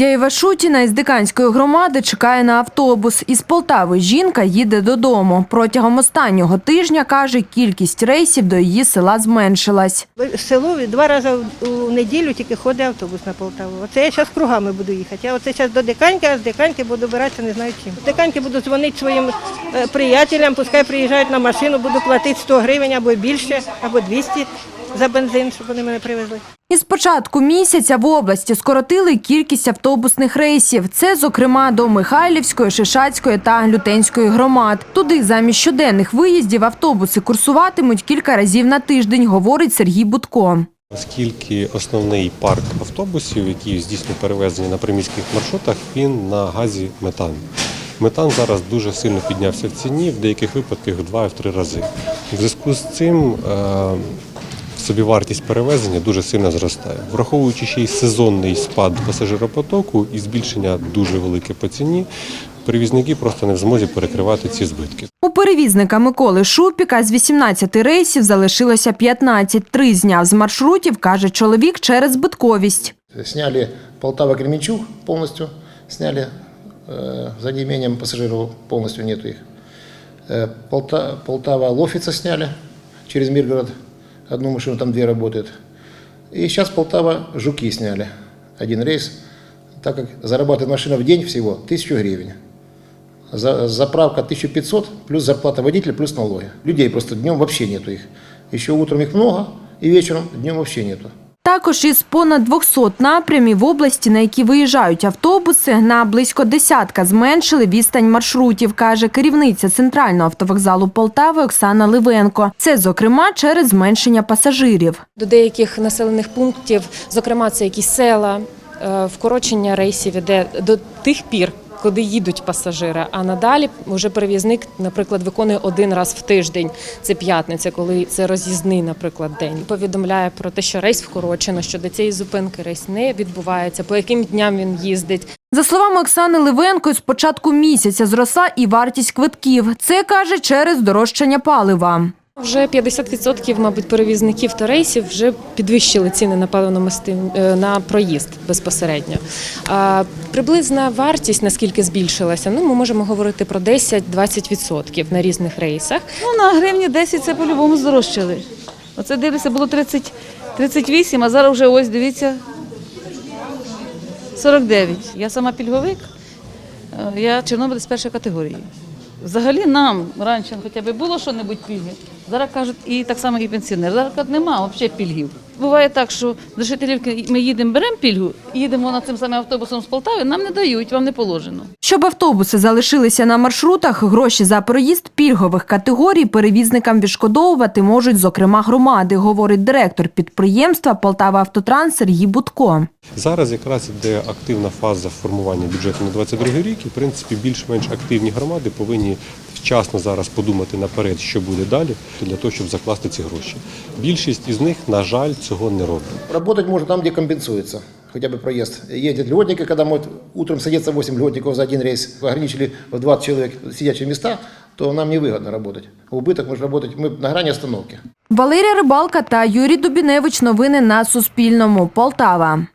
Лідія Івашутіна із Диканської громади чекає на автобус. Із Полтави жінка їде додому. Протягом останнього тижня, каже, кількість рейсів до її села зменшилась. Село два рази у неділю тільки ходить автобус на Полтаву. Оце я зараз кругами буду їхати. Я оце зараз до Диканьки, а з Диканьки буду добиратися не знаю чим. З Диканьки буду дзвонити своїм е, приятелям, пускай приїжджають на машину, буду платити 100 гривень або більше, або 200 за бензин, щоб вони мене привезли. Із початку місяця в області скоротили кількість автобусних рейсів. Це, зокрема, до Михайлівської, Шишацької та Лютенської громад. Туди замість щоденних виїздів автобуси курсуватимуть кілька разів на тиждень, говорить Сергій Будко. Оскільки основний парк автобусів, які здійснюють перевезення на приміських маршрутах, він на газі метан. Метан зараз дуже сильно піднявся в ціні, в деяких випадках в два і в три рази. В зв'язку з цим е, собівартість перевезення дуже сильно зростає. Враховуючи ще й сезонний спад пасажиропотоку і збільшення дуже велике по ціні, перевізники просто не в змозі перекривати ці збитки. У перевізника Миколи Шупіка з 18 рейсів залишилося 15. Три зняв з маршрутів, каже чоловік, через збитковість. Сняли Полтава-Кременчуг полностью, сняли э, за неимением пассажиров, полностью нету их. Э, Полтава-Лофица сняли через Миргород, одну машину, там две работают. И сейчас Полтава-Жуки сняли один рейс, так как зарабатывает машина в день всего 1000 гривен. За, заправка 1500, плюс зарплата водителя, плюс налоги. Людей просто днем вообще нету их. Еще утром их много, и вечером днем вообще нету. Також із понад 200 напрямів області, на які виїжджають автобуси, на близько десятка зменшили відстань маршрутів, каже керівниця центрального автовокзалу Полтави Оксана Ливенко. Це, зокрема, через зменшення пасажирів. До деяких населених пунктів, зокрема, це якісь села, е, вкорочення рейсів іде до тих пір, куди їдуть пасажири. А надалі вже перевізник, наприклад, виконує один раз в тиждень. Це п'ятниця, коли це роз'їзний, наприклад, день. Повідомляє про те, що рейс вкорочено, що до цієї зупинки рейс не відбувається, по яким дням він їздить. За словами Оксани Ливенко, з початку місяця зросла і вартість квитків. Це, каже, через дорожчання палива. Вже 50%, мабуть, перевізників та рейсів вже підвищили ціни на паливно-мастив е, на проїзд безпосередньо. А приблизна вартість наскільки збільшилася? Ну, ми можемо говорити про 10-20% на різних рейсах. Ну, на гривні 10 це по-любому здорожчали. Оце дивлюся, було 30, 38, а зараз вже ось дивіться 49. Я сама пільговик, е, я чорнобилець першої категорії. Взагалі нам раніше хоча б було що-небудь пільги. Зараз кажуть, і так само і пенсіонер. Зараз кажуть, нема взагалі пільгів. Буває так, що до Жителівки ми їдемо, беремо пільгу, їдемо на цим самим автобусом з Полтави, нам не дають, вам не положено. Щоб автобуси залишилися на маршрутах, гроші за проїзд пільгових категорій перевізникам відшкодовувати можуть, зокрема, громади, говорить директор підприємства Полтава Автотранс Сергій Будко. Зараз якраз іде активна фаза формування бюджету на 22 рік, і в принципі більш-менш активні громади повинні вчасно зараз подумати наперед, що буде далі, для того, щоб закласти ці гроші. Більшість із них, на жаль, цього не робить. Работать можно там, где компенсуется хотя бы проезд. Ездят льготники, когда может утром садится 8 льготников за один рейс, ограничили в 20 человек сидячие места, то нам невыгодно работать. Убыток может работать, мы на грани остановки. Валерія Рибалка та Юрій Дубіневич. Новини на Суспільному. Полтава.